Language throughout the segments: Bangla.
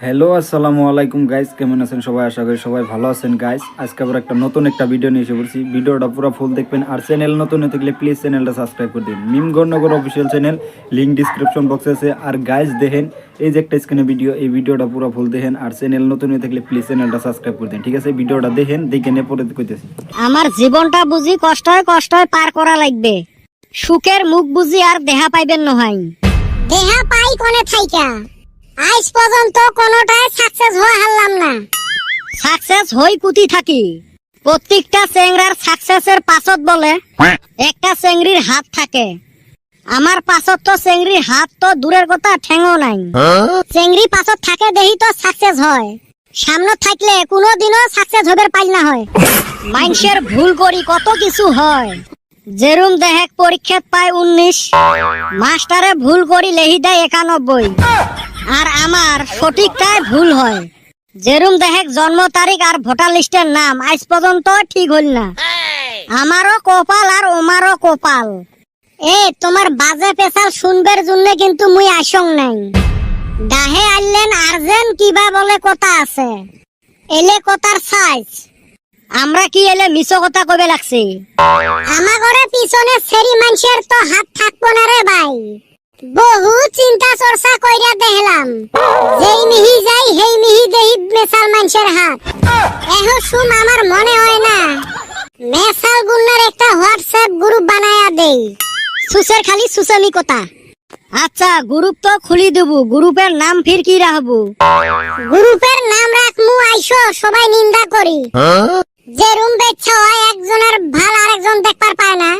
হ্যালো আসসালামু আলাইকুম গাইস কেমন আছেন সবাই? আশা করি সবাই ভালো আছেন গাইস আজকে আবার একটা নতুন একটা ভিডিও নিয়ে এসে পড়ছি। ভিডিওটা পুরো ফুল দেখবেন। আর চ্যানেল নতুন হতে গেলে প্লিজ চ্যানেলটা সাবস্ক্রাইব করে দিন। Mim Gananagar official channel link description বক্সে আছে। আর গাইস দেখেন এই যে একটা স্ক্রিনে ভিডিও এই ভিডিওটা পুরো ফুল দেখেন। আর চ্যানেল নতুন হতে গেলে প্লিজ চ্যানেলটা সাবস্ক্রাইব করে দিন। ঠিক আছে? ভিডিওটা দেখেন দেখে নে পরে কইতেছি। আমার জীবনটা বুঝি কষ্টয় কষ্টয় পার করা লাগবে। সুখের মুখ বুঝি আর দেহা পাইবেন নহাই। দেহা পাই কোনে থাইকা? আজ পর্যন্ত কোনোটাই সাকসেস হওয়া হারলাম না। সাকসেস হই কুতি থাকি। প্রত্যেকটা চেংরার সাকসেসের পাছত বলে একটা চেংড়ির হাত থাকে। আমার পাছত তো চেংড়ির হাত তো দূরের কথা ঠেঙো নাই। চেংড়ি পাছত থাকে দেহি তো সাকসেস হয়। সামনে থাকলে কোনোদিনও সাকসেস হবে পাইল না হয়। মানুষের ভুল করি কত কিছু হয়। যেরুম দেহেক পরীক্ষাত পায় উনিশ মাস্টারে ভুল করি লেহি দেয় একানব্বই। আমার সঠিকটাই ভুল হয়। যেরুম দেহেক জন্ম তারিখ আর ভোটার লিস্টের নাম, আজ পর্যন্ত ঠিক হল না। আমারও কপাল আর ওমারও কপাল। এ, তোমার বাজে পেশাল শুনবার জন্য কিন্তু মুই আসং নাই। ডাহে আইলেন আর্জেন, কিবা বলে কথা আছে। এলে কথার সাইজ। আমরা কি এলে মিছো কথা কবে লাগছে? আমার ঘরে পিছনে সেরি মানুষের তো হাত থাকব না রে ভাই। বহু চিন্তা চর্চা কইরা দেখলাম। যেই মিহি যাই হেই মিহি দেহি মেসাল মানুষের হাত। এহ সুম আমার মনে হয় না। মেসাল গুন্নার একটা হোয়াটসঅ্যাপ গ্রুপ বানায়া দেই। সুসের খালি সুসামি কথা। আচ্ছা গ্রুপ তো খুলি দেবো। গ্রুপের নাম ফির কি রাখব গ্রুপের নাম রাখমু আইসো সবাই নিন্দা করি যে রুম বেচ্ছা হয় একজনের ভালো আরেকজন দেখবার পায় না।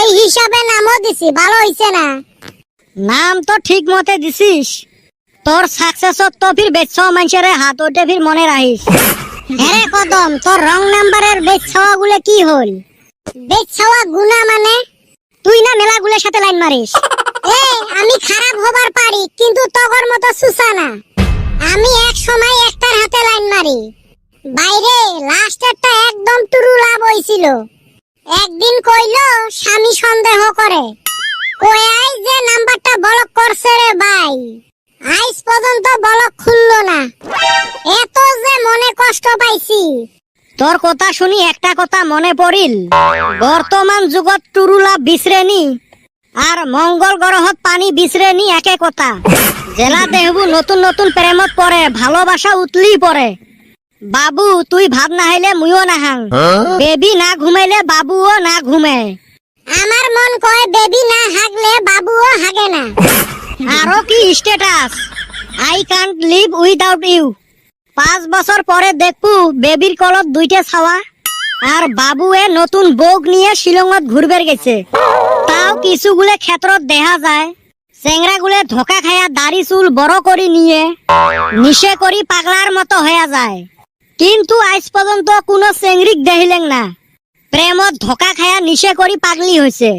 এই হিসাবে নামও দিছি ভালো হইছে না। নাম তো ঠিক মতে দিছিস। তোর সাকসেসত তো ফির বেচ্ছ মানুষের হাত ওটে ফির মনে রাখিস। হ্যাঁ কদম, তোর রং নাম্বারের বেচ্ছাওয়া গুলো কি হল? বেচ্ছাওয়া গুনা মানে? তুই না মেলা গুলের সাথে লাইন মারিস। এ, আমি খারাপ হবার পারি, কিন্তু তগর মতো সুসা না আমি এক সময় একটার হাতে লাইন মারি। বাইরে লাস্টেরটা একদম টুরু লাভ হইছিল। একদিন কইল, স্বামী সন্দেহ করে। কয়াই যে নাম্বারটা ব্লক করছে রে ভাই। আজ পর্যন্ত ব্লক খুললো না। এত যে মনে কষ্ট পাইছি। তোর কথা শুনি একটা কথা মনে পড়িল। বর্তমান যুগত টুরুলা বিচরেনি আর মঙ্গল গ্রহত পানি বিচরেনি একে কথা। জেলা দেহবু নতুন নতুন প্রেমত পড়ে ভালোবাসা উতলি পড়ে। বাবু তুই ভাত নাহাইলে মুইও নাহাং। বেবি না ঘুমাইলে বাবুও না ঘুমে। আমার মন কয় বেবি না হাগলে বাবুও হাগে না। আরও কি status I can't live without you পাঁচ বছর পরে দেখব বেবির কলত দুইটা ছাওয়া, আর বাবুয়ে নতুন বউক নিয়ে শিলংত ঘুরবে গেছে। তাও কিছুগুলো ক্ষেত্রত দেখা যায় চেংরা গুলে ধোকা খায়া দাড়ি চুল বড় করি নিয়ে নিশে করি পাগলার মতো হয়ে যায়। কিন্তু আজ পর্যন্ত কোনো চেংরিক দেখিলেন না। প্রেমত ধোকা খায়া নিশে করি পাগলি হয়েছে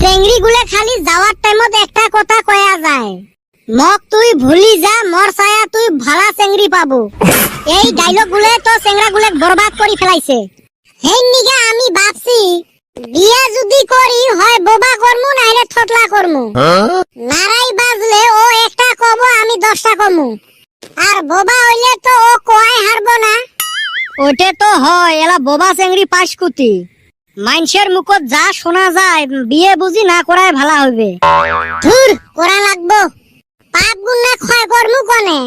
চেংড়ি গুলে খালি যাওয়ার টাইমত একটা কথা কয়া যায় মক তুই ভুলি যা মর ছায়া তুই ভালা চেংড়ি পাবো। এই ডাইলগ গুলে তো চেংড়া গুলে বরবাদ করে ফেলাইছে হেই নিগা আমি ভাবছি বিয়া যদি করি হয় বোবা করমু নাইলে থতলা করমু নারাই বাজলে ও একটা কব আমি দশটা কমু। আর বোবা হইলে তো ও কোয়াই হারবো না। ওটে তো হয় এলা বোবা চেংড়ি পাশকুতি মানুষের মুখত যা শোনা যায় বিয়ে বুঝি না করাই ভালো হবে ধুর করা লাগবো। পাপ গুন্না ক্ষয় করমু কনে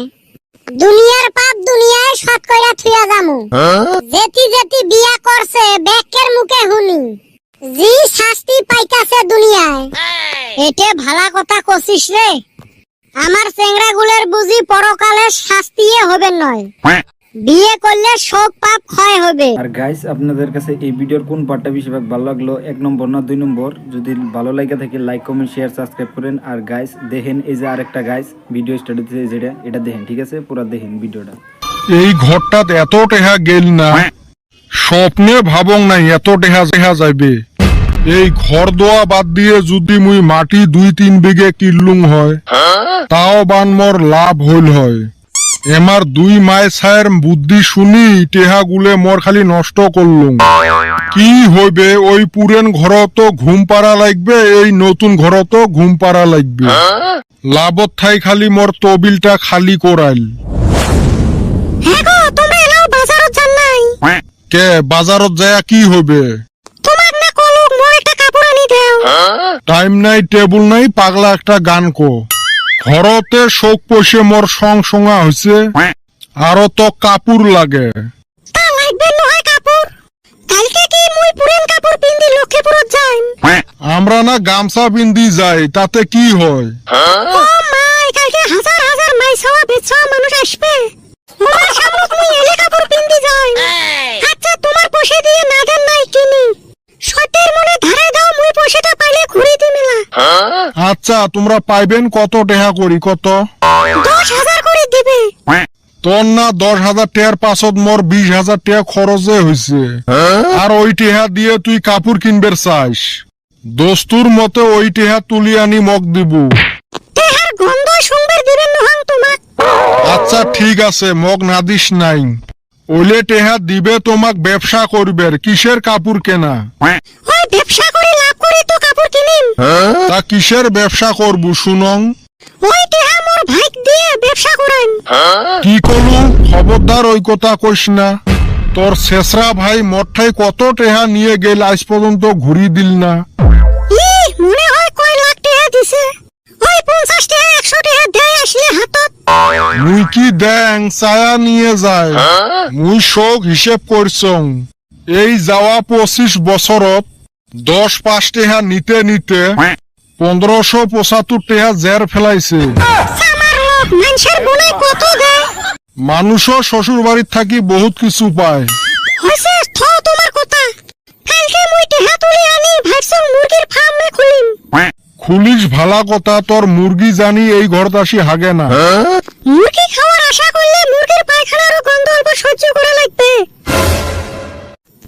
দুনিয়ার পাপ দুনিয়ায় সৎ কইরা থুয়া যামু। যেতি যেতি বিয়া করছে বেকের মুখে শুনি। জি শাস্তি পাইতাছে দুনিয়ায় এটে ভালা কথা কছিস রে আমার চেংড়া গুলের বুঝি পরকালে শাস্তিয়ে হবে নয় বিয়ে করলে শোক পাপ ক্ষয় হবে। আর গাইস আপনাদের কাছে এই ভিডিওর কোন পার্টটা বেশিরভাগ ভালো লাগল এক নম্বর না দুই নম্বর? যদি ভালো লাগে থাকে লাইক কমেন্ট শেয়ার সাবস্ক্রাইব করেন। আর গাইস দেখেন এই যে আরেকটা গাইস ভিডিও স্টার্ট হচ্ছে যেটা এটা দেখেন ঠিক আছে? পুরো দেখেন ভিডিওটা। এই ঘরটাত এত টেহা গেল না স্বপ্নে ভাবং নাই এত টেহা টেহা যাইবে। এই ঘর দোয়া বাদ দিয়ে যদি মুই মাটি দুই তিন বিঘে কিনলুং হয় তাও বান মোর লাভ হইল হয়। এমার দুই মায় সায়ের বুদ্ধি শুনি টেহা গুলে মর খালি নষ্ট করলুম। কি হইবে? ওই পুরেন ঘর তো ঘুম পাড়া লাগবে এই নতুন ঘর তো ঘুম পাড়া লাগবে। লাভত থাই খালি মর তবিলটা খালি করাইল। কে বাজারত যায় কি হবে টাইম নাই টেবুল নাই পাগলা একটা গান কো। ঘরতে শোক পয়সে মোর সং সঙ্গা হয়েছে আরও তো কাপড় লাগে। তা লাগবে নহয় কাপড়। কালকে কি মুই পুরান কাপড় পিন্দি লক্ষ্মীপুরত যাইম আমরা না গামছা পিন্দি যাই তাতে কি হয়? ও মাই কালকে হাজার হাজার মাই ছাওয়া মানুষ আসবে। ওনার সামনে মুই এলে কাপড় পিন্দি আচ্ছা তোমরা পাইবেন কত টেহা করি? কত? দশ হাজার করে দিবে। তোর না দশ হাজার টেহার পাছত মোর বিশ হাজার টেহা খরচে হয়েছে আর ওই টেহা দিয়ে তুই কাপড় কিনবের চাইস। দস্তুর মতে ওই টেহা তুলি আনি মগ দিব। তেহার গন্ধ শুনবার দিবেন নহাং তোমাক। আচ্ছা ঠিক আছে মগ না দিস নাই। ওলে টেহা দিবে তোমাক ব্যবসা করবের কিসের কাপড় কেনা? ওই ব্যবসা করে লাভ করে তো তা কিসের ব্যবসা করবু শুনং ওই টেহা মোর ভাইক দিয়ে ব্যবসা করাইম কি করলু খবরদার ওই কথা কইস না। তোর শেষরা ভাই মঠাই কত টেহা নিয়ে গেল আজ পর্যন্ত ঘুরি দিল না। ই মনে হয় কয় লাখ টাকা দিছে। ওই পঞ্চাশ টাকা একশো টাকা দেয় আসলে হাতত। মুই কি দেং ছায়া নিয়ে যায়। মুই শোক হিসেব করছং। এই যাওয়া পঁচিশ বছরত দশ পাঁচ টেহা নিতে নিতে পনেরোশো পঁচাত্তর টেহা জের ফেলাইছে। মানুষও শ্বশুর বাড়ির থাকি বহুত কিছু পায়। হয়েছে থ তোমার কথা। কালকে মুই টেহা তুলি আনি ভাবছং মুরগির ফার্মে খুলিম। খুলিস ভালা কথা তোর মুরগি জানি এই ঘরত আসি হাগে না। মুরগি খাওয়ার আশা করলে মুরগির পায়খানারও গন্ধ অল্প সহ্য করা লাগবে।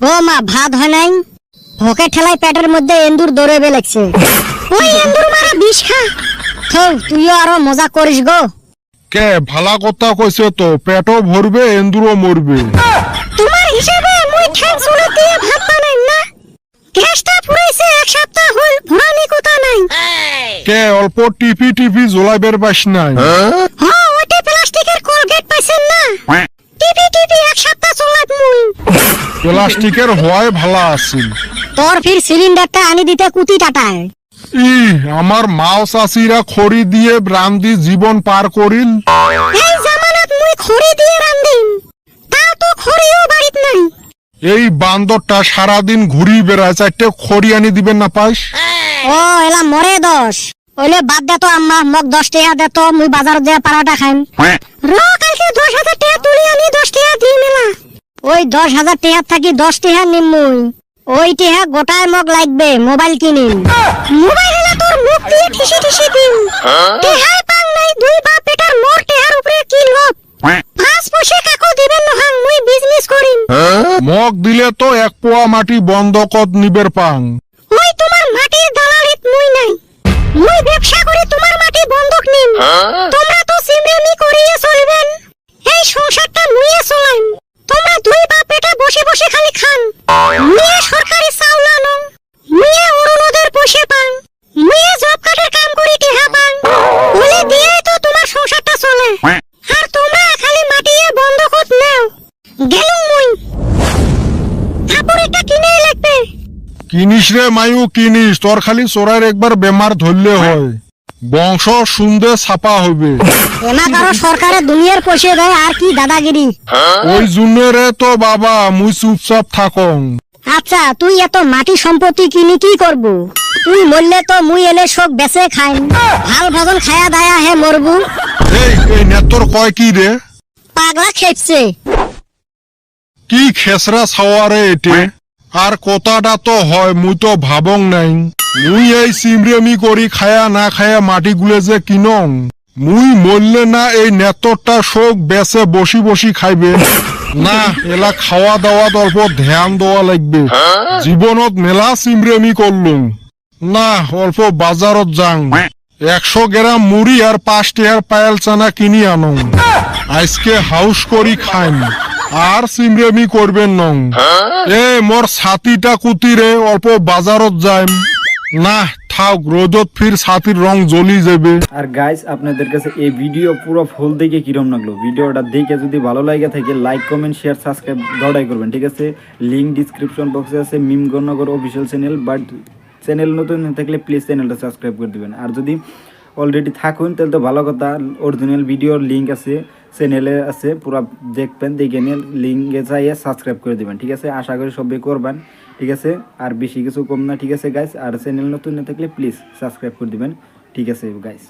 ও মা ভাত হয় নাই? ভোকে ঠেলায় পেটের মধ্যে এন্দুর দৌড়েবে লাগছে। ওই এন্দুর মারা বিষ। খা থৌ তুইও আরও মজা করিস গো। কে ভালা কথা কইছে তো পেটও ভরবে এন্দুরও মরবে। তোমার হিসাবে মুই ঠ্যাং চুলে দিয়ে ভাত বানাই না। গ্যাসটা ফুরাইছে এক সপ্তাহ হল ভরানি কথা নাই? কে অল্প টিপি টিপি জ্বলাইবের পাস নাই। হ ওটে প্লাস্টিকের কলগেট পাইছেন না। টিপি টিপি এক সপ্তাহ চলাত মুই। প্লাস্টিকের হওয়াই ভালা আছিল। তোর ফির সিলিন্ডারটা আনি দিতে কুতি টাটায় ই আমার মাও চাষিরা খড়ি দিয়ে রান্দি জীবন পার করিল। এই জামানত মুই খড়ি দিয়ে রান্দিম তা তো খড়িও বাড়িত নাই। এই বান্দরটা সারাদিন ঘুরি বেড়ায় চারটে খড়ি আনি দিবেন না পাইস ও এলা মরে দশ ওইলে বাদ দে তো আম্মা মগ দশ টাকা দে তো মুই বাজারত যে পারাটা খাইম। র কালকে দশ হাজার টাকা তুলি আনি দশ টাকা দিই মেলা ওই দশ হাজার টাকা থাকি দশ টাকা নিম মুই। ওই টাকা গোটায় মগ লাগবে মোবাইল কিনিম। মোবাইল হলে তোর মুখ দিয়ে ঠিসি ঠিসি দিম। টেহাই পাং নাই দুই বাপ বেটার মোর টেহার উপরে কি লোভ? পাঁচ পয়সা কাকো দিবেন নহাং মুই বিজনেস করিম। মগ দিলে তো এক পোয়া মাটি বন্ধকত নিবের পাং। ওই তোমার মাটির দালালিত মুই নাই। মুই ব্যবসা করে তোমার মাটি বন্ধক নিম। তোমরা তো সিমরেমি করিয়ে কিনিস রে মায়ু কিনিস। তোর খালি চোরাইয়ের একবার বেমার ধরলে হয়। বংশ শুনতে ছাপা হবে। এমা কারও সরকারে দুনিয়ার পয়সা দেয় আর কি দাদাগিরি? ওই জন্য রে তো বাবা মুই চুপচাপ থাকং। আচ্ছা তুই এত মাটি সম্পত্তি কিনি কি করব? তুই মরলে তো মুই এলে শোক বেচে খাইম। ভালো ভজন খায়া দায়া হে মরবু। এই এই নেতর কয় কি রে? পাগলা খেপছে। কি খেসরা ছাওয়ারে এটে? আর কথাটা তো হয়, মুই তো ভাবং নাই। মুই এই সিমরেমি করি খায়া না খায়া মাটি গুলে যে কিনং। মুই মরলে না এই নেতরটা শোক বেচে বসি বসি খাইবে। না, এলা খাওয়া দাওয়াত অল্প ধ্যান দেওয়া লাগবে। জীবনত মেলা সিমরেমি করলুম। না, অল্প বাজারত যাং। একশো গ্রাম মুড়ি আর পাঁচ টিয়ার পায়েল চানা কিনি আনং। আজকে হাউস করি খাইম। আর সিমরেমি করবেন নং। এ, মোর ছাতিটা কুতিরে, অল্প বাজারত যাইম। না, থাক রোদত ফির ছাতির রং জ্বলি যাবে আর গাইস আপনাদের কাছে এই ভিডিও পুরো ফুল দেখে কিরম লাগল? ভিডিওটা দেখে যদি ভালো লাগে থাকে লাইক কমেন্ট শেয়ার সাবস্ক্রাইব দড়াই করবেন, ঠিক আছে? লিঙ্ক ডিসক্রিপশন বক্সে আছে Mim Gananagar official channel but channel নতুন থাকলে প্লিজ চ্যানেলটা সাবস্ক্রাইব করে দিবেন। আর যদি অলরেডি থাকুন, তাহলে তো ভালো কথা অরিজিনাল ভিডিওর লিঙ্ক আছে। চ্যানেলে আছে, পুরো দেখবেন, দেখে নিয়ে লিঙ্কে চাইয়ে সাবস্ক্রাইব করে দেবেন, ঠিক আছে? আশা করি সবই করবেন, ঠিক আছে? আর বেশি কিছু কম না, ঠিক আছে গাইস আর চ্যানেল নতুন না থাকলে প্লিজ সাবস্ক্রাইব করে দেবেন, ঠিক আছে গাইস